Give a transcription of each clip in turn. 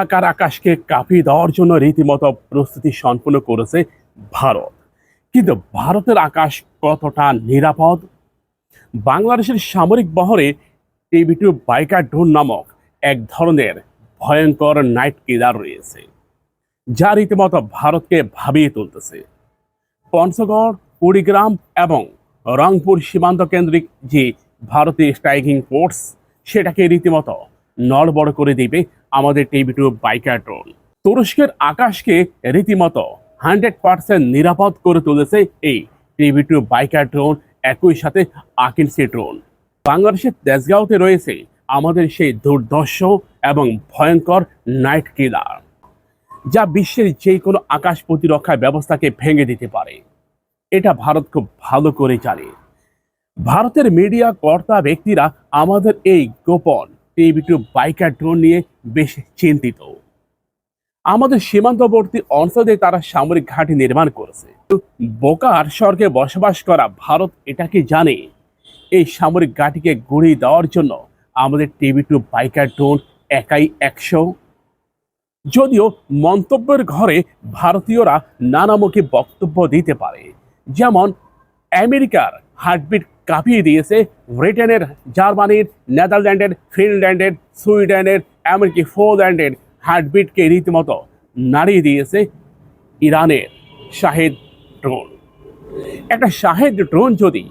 ঢাকার আকাশকে কাঁপিয়ে দেওয়ার জন্য রীতিমতো প্রস্তুতি সম্পন্ন করেছে ভারত। কিন্তু ভারতের আকাশ কতটা নিরাপদ? বাংলাদেশের সামরিক বহরে টিভি টু বাইকার ড্রোন নামক এক ধরনের ভয়ঙ্কর নাইট কিলার রয়েছে, যা রীতিমতো ভারতকে ভাবিয়ে তুলতেছে। পঞ্চগড়, কুড়িগ্রাম এবং রংপুর সীমান্ত কেন্দ্রিক যে ভারতীয় স্ট্রাইকিং ফোর্স, সেটাকে রীতিমতো নড়বড় করে দিবে আমাদের টিভি টু বাইকার ড্রোন তুরস্কের আকাশকে রীতিমতো হান্ড্রেড পার্সেন্ট নিরাপদ করে তুলেছে এই টিভি টু বাইকার ড্রোন একই সাথে আকিনসি ড্রোন বাংলাদেশের তেজগাঁওতে রয়েছে আমাদের সেই দুর্দর্শ এবং ভয়ঙ্কর নাইট কিলার যা বিশ্বের যে কোনো আকাশ প্রতিরক্ষা ব্যবস্থাকে ভেঙে দিতে পারে। এটা ভারত খুব ভালো করে জানে। ভারতের মিডিয়া কর্তা ব্যক্তিরা আমাদের এই গোপন টিভি টু বাইকার ড্রোন নিয়ে বেশ চিন্তিত। আমাদের সীমান্তবর্তী অঞ্চলে তারা সামরিক ঘাঁটি নির্মাণ করেছে। বোকার স্বর্গে বসবাস করা ভারত এটাকে জানে? এই সামরিক ঘাঁটিকে গুড়িয়ে দেওয়ার জন্য আমাদের টিভি টু বাইকার ড্রোন একাই একশো। যদিও মন্তব্যের ঘরে ভারতীয়রা নানামুখী বক্তব্য দিতে পারে। যেমন, আমেরিকার হার্টবিট কাঁপিয়ে দিয়েছে ব্রিটেনের, জার্মানির, নেদারল্যান্ডের, ফিনল্যান্ডের, সুইডেনের, এমনকি ফোল্যান্ডের হার্টবিটকে রীতিমতো নাড়িয়ে দিয়েছে ইরানের শাহেদ ড্রোন। একটা শাহেদ ড্রোন যদি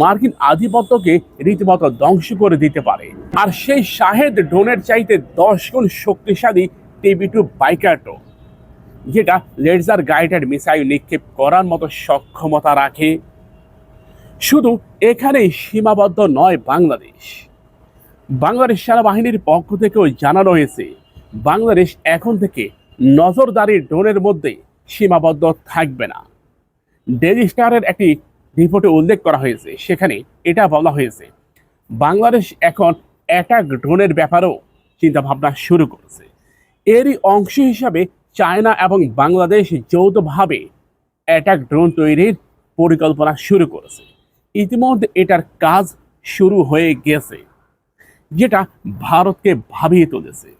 মার্কিন আধিপত্যকে রীতিমতো ধ্বংস করে দিতে পারে, আর সেই শাহেদ ড্রোনের চাইতে দশ গুণ শক্তিশালী টিভি টু বাইকার ড্রোন, যেটা লেজার গাইডেড মিসাইল নিক্ষেপ করার মতো সক্ষমতা রাখে শুধু এখানেই সীমাবদ্ধ নয় বাংলাদেশ। বাংলাদেশ সেনাবাহিনীর পক্ষ থেকেও জানানো হয়েছে, বাংলাদেশ এখন থেকে নজরদারি ড্রোনের মধ্যে সীমাবদ্ধ থাকবে না। ডেলি স্টারের একটি রিপোর্টে উল্লেখ করা হয়েছে, সেখানে এটা বলা হয়েছে, বাংলাদেশ এখন অ্যাটাক ড্রোনের ব্যাপারেও চিন্তাভাবনা শুরু করেছে। এরই অংশ হিসাবে চায়না এবং বাংলাদেশ যৌথভাবে অ্যাটাক ড্রোন তৈরির পরিকল্পনা শুরু করেছে। ইতিমধ্যে এটার কাজ শুরু হয়ে গেছে, যেটা ভারতকে ভাবিয়ে তুলেছে।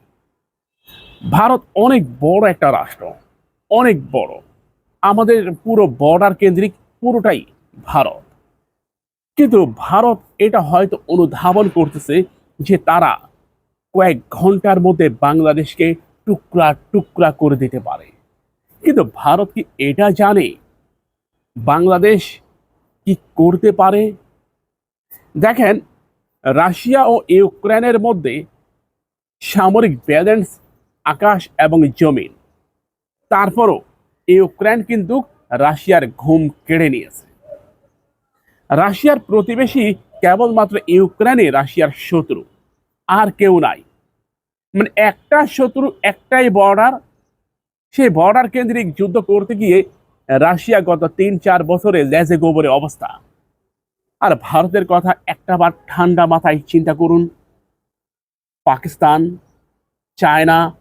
ভারত অনেক বড় একটা রাষ্ট্র, অনেক বড়। আমাদের পুরো বর্ডার কেন্দ্রিক পুরোটাই ভারত। কিন্তু ভারত এটা হয়তো অনুধাবন করতেছে যে তারা কয়েক ঘণ্টার মধ্যে বাংলাদেশকে টুকরা টুকরা করে দিতে পারে। কিন্তু ভারত কি এটা জানে? বাংলাদেশ কি করতে পারে? দেখেন, রাশিয়া ও ইউক্রেনের মধ্যে সামরিক ব্যালেন্স, আকাশ এবং জমিন। তারপরও ইউক্রেন কিন্তু রাশিয়ার ঘুম কেড়ে নিয়েছে। রাশিয়ার প্রতিবেশী কেবলমাত্র ইউক্রেনে রাশিয়ার শত্রু, আর কেউ নাই। মানে একটা শত্রু, একটাই বর্ডার সেই বর্ডার কেন্দ্রিক যুদ্ধ করতে গিয়ে রাশিয়া গত তিন, চার বছরে লেজে গোবরে অবস্থা। আর ভারতের কথা একটা বার ঠান্ডা মাথায় চিন্তা করুন। পাকিস্তান, চায়না,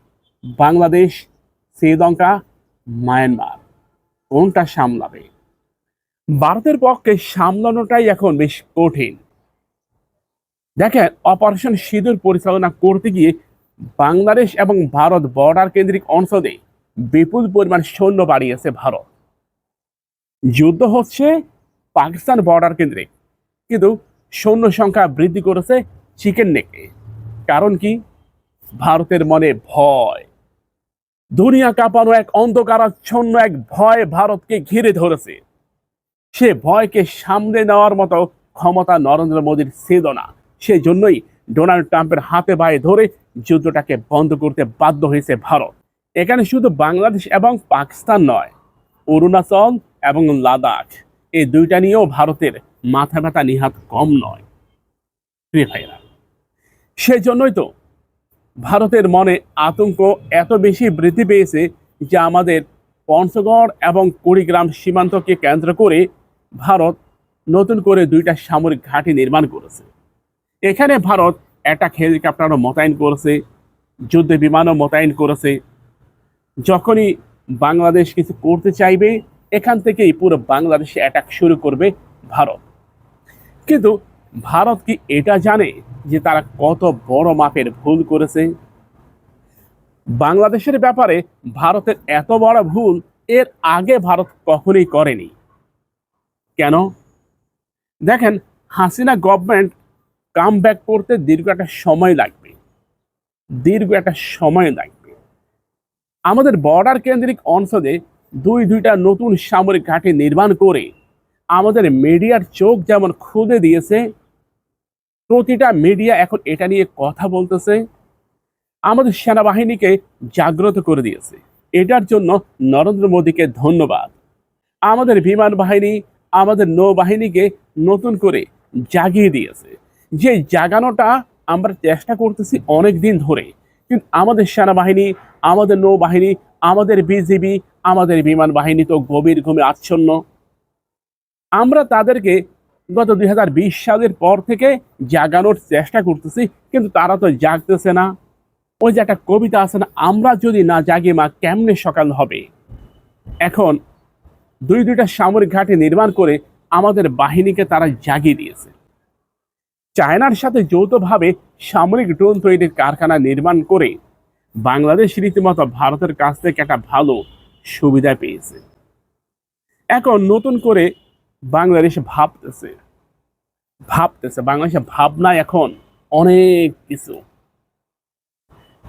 বাংলাদেশ, শ্রীলঙ্কা, মায়ানমার, কোনটা সামলাবে? ভারতের পক্ষে সামলানোটাই এখন বেশ কঠিন। দেখেন, অপারেশন সিঁদুর পরিচালনা করতে গিয়ে বাংলাদেশ এবং ভারত বর্ডার কেন্দ্রিক অঞ্চলে বিপুল পরিমাণ সৈন্য বাড়িয়েছে ভারত। যুদ্ধ হচ্ছে পাকিস্তান বর্ডার কেন্দ্রিক কিন্তু সৈন্য সংখ্যা বৃদ্ধি করেছে চিকেন নেকে। কারণ কি? ভারতের মনে ভয়। দুনিয়া কাঁপানো এক অন্ধকারাচ্ছন্ন এক ভয় ভারতকে ঘিরে ধরেছে। সে ভয়কে সামনে নেওয়ার মতো ক্ষমতা নরেন্দ্র মোদীর ছিল না। সেজন্যই ডোনাল্ড ট্রাম্পের হাতে বায়ে ধরে যুদ্ধটাকে বন্ধ করতে বাধ্য হয়েছে ভারত। এখানে শুধু বাংলাদেশ এবং পাকিস্তান নয়, অরুণাচল এবং লাদাখ, এই দুইটা নিয়েও ভারতের মাথা ব্যথা নিহাত কম নয়। প্রিয় ভাইরা সেজন্যই তো ভারতের মনে আতঙ্ক এত বেশি বৃদ্ধি পেয়েছে যে আমাদের পঞ্চগড় এবং কুড়িগ্রাম সীমান্তকে কেন্দ্র করে ভারত নতুন করে দুইটা সামরিক ঘাঁটি নির্মাণ করেছে। এখানে ভারত অ্যাটাক হেলিকপ্টারও মোতায়েন করেছে যুদ্ধ বিমানও মোতায়েন করেছে। যখনই বাংলাদেশ কিছু করতে চাইবে এখান থেকেই পুরো বাংলাদেশে অ্যাটাক শুরু করবে ভারত। কিন্তু ভারত কি এটা জানে যে তারা কত বড় মাপের ভুল করেছে? বাংলাদেশের ব্যাপারে ভারতের এত বড় ভুল এর আগে ভারত কখনোই করেনি। কেন? দেখেন, হাসিনা গভর্নমেন্ট কাম ব্যাক করতে দীর্ঘ একটা সময় লাগবে। দীর্ঘ একটা সময় লাগবে। আমাদের বর্ডার কেন্দ্রিক অঞ্চলে দুই দুইটা নতুন সামরিক ঘাঁটি নির্মাণ করে আমাদের মিডিয়ার চোখ যেমন খুলে দিয়েছে, প্রতিটা মিডিয়া এখন এটা নিয়ে কথা বলতেছে, আমাদের সেনাবাহিনীকে জাগ্রত করে দিয়েছে। এটার জন্য নরেন্দ্র মোদীকে ধন্যবাদ। আমাদের বিমান বাহিনী, আমাদের নৌবাহিনীকে নতুন করে জাগিয়ে দিয়েছে। যে জাগানোটা আমরা চেষ্টা করতেছি অনেক দিন ধরে, কিন্তু আমাদের সেনাবাহিনী, আমাদের নৌবাহিনী আমাদের বিজিবি, আমাদের বিমান বাহিনী তো গভীর ঘুমে আচ্ছন্ন। আমরা তাদেরকে গত দুই হাজার বিশ সালের পর থেকে জাগানোর চেষ্টা করতেছি, কিন্তু তারা তো জাগতেছে না। ওই যে একটা কবিতা আছে না, আমরা যদি না জাগি, মা কেমনে সকাল হবে? এখন দুই দুইটা সামরিক ঘাঁটি নির্মাণ করে আমাদের বাহিনীকে তারা জাগিয়ে দিয়েছে। চায়নার সাথে যৌথভাবে সামরিক ড্রোন তৈরির কারখানা নির্মাণ করে বাংলাদেশ রীতিমতো ভারতের কাছ থেকে একটা ভালো সুবিধা পেয়েছে। এখন নতুন করে বাংলাদেশ ভাবতেছে। ভাবতেছে বাংলাদেশের ভাবনা এখন অনেক কিছু।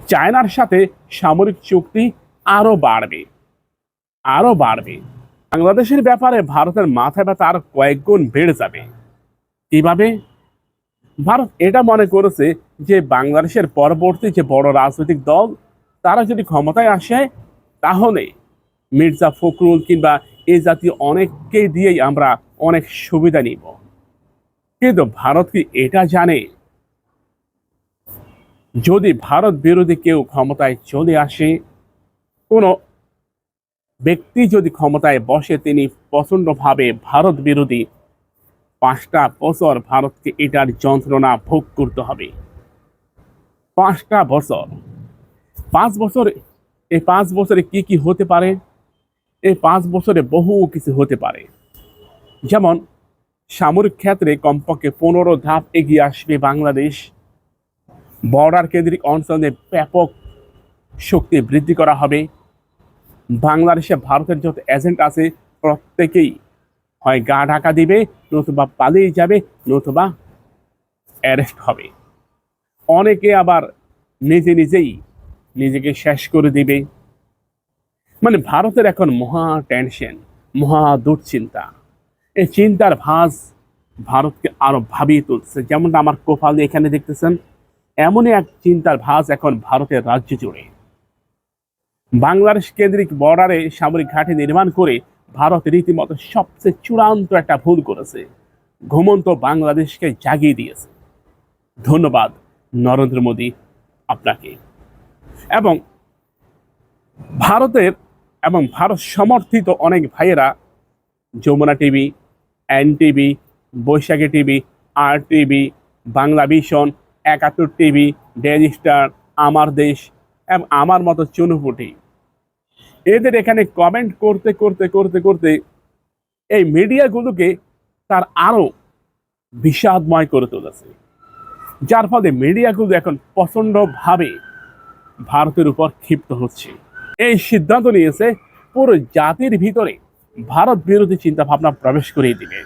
চায়নার সাথে সামরিক চুক্তি আরও বাড়বে আরও বাড়বে। বাংলাদেশের ব্যাপারে ভারতের মাথা ব্যথা আরও কয়েক গুণ বেড়ে যাবে। কীভাবে? ভারত এটা মনে করেছে যে বাংলাদেশের পরবর্তী যে বড় রাজনৈতিক দল, তারা যদি ক্ষমতায় আসে, তাহলে মির্জা ফখরুল কিংবা এই জাতীয় অনেককে দিয়েই আমরা অনেক সুবিধা নিব। কিন্তু ভারত কি এটা জানে? যদি ভারত বিরোধী কেউ ক্ষমতায় চলে আসে, কোনো ব্যক্তি যদি ক্ষমতায় বসে, তিনি প্রচণ্ডভাবে ভারত বিরোধী পাঁচটা বছর ভারতকে এটার যন্ত্রণা ভোগ করতে হবে। পাঁচটা বছর। পাঁচ বছর, এই পাঁচ বছরে কি কি হতে পারে? এই পাঁচ বছরে বহু কিছু হতে পারে। যেমন, সামরিক ক্ষেত্রে কমপক্ষে পনেরো ধাপ এগিয়ে আসবে বাংলাদেশ। বর্ডার কেন্দ্রিক অঞ্চলে ব্যাপক শক্তি বৃদ্ধি করা হবে। বাংলাদেশে ভারতের যত এজেন্ট আছে, প্রত্যেকেই হয় গা ঢাকা দিবে, নতুবা পালিয়ে যাবে, নতুবা অ্যারেস্ট হবে। অনেকে আবার নিজে নিজেই নিজেকে শেষ করে দিবে। মানে ভারতের এখন মহা টেনশন মহা দুশ্চিন্তা। এই চিন্তার ভাঁজ ভারতকে আরও ভাবিয়ে তুলছে। যেমনটা আমার কোপালে এখানে দেখতেছেন, এমনই এক চিন্তার ভাঁজ এখন ভারতের রাজ্য জুড়ে। বাংলাদেশ কেন্দ্রিক বর্ডারে সামরিক ঘাঁটি নির্মাণ করে ভারত রীতিমতো সবচেয়ে চূড়ান্ত একটা ভুল করেছে। ঘুমন্ত বাংলাদেশকে জাগিয়ে দিয়েছে। ধন্যবাদ নরেন্দ্র মোদী আপনাকে। এবং ভারতের এবং ভারত সমর্থিত অনেক ভাইয়েরা Jamuna TV, N TV, Baishakhi TV, R TV, Bangla vision, Ekattor TV Daily Star, Amar Desh, এবং আমার মতো চুনুপুটি এদের এখানে কমেন্ট করতে করতে করতে করতে এই মিডিয়াগুলোকে তার আরও বিষাদময় করে তুলেছে। যার ফলে মিডিয়াগুলো এখন প্রচণ্ডভাবে ভারতের উপর ক্ষিপ্ত হচ্ছে। এই সিদ্ধান্ত নিয়েছে পুরো জাতির ভিতরে ভারত বিরোধী চিন্তা ভাবনা প্রবেশ করিয়ে দিবে।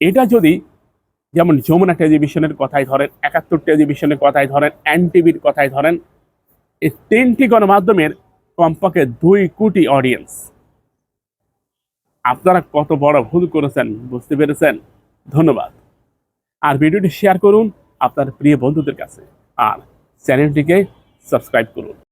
এটা যদি যেমন যমুনা টেলিভিশনের কথাই ধরেন, একাত্তর টেলিভিশনের কথাই ধরেন, এন টিভির কথাই ধরেন, এই তিনটি গণমাধ্যমের কমপক্ষে দুই কোটি অডিয়েন্স আপনারা কত বড় ভুল করেছেন বুঝতে পেরেছেন? ধন্যবাদ। আর ভিডিওটি শেয়ার করুন আপনার প্রিয় বন্ধুদের কাছে। আর চ্যানেলটিকে সাবস্ক্রাইব করুন।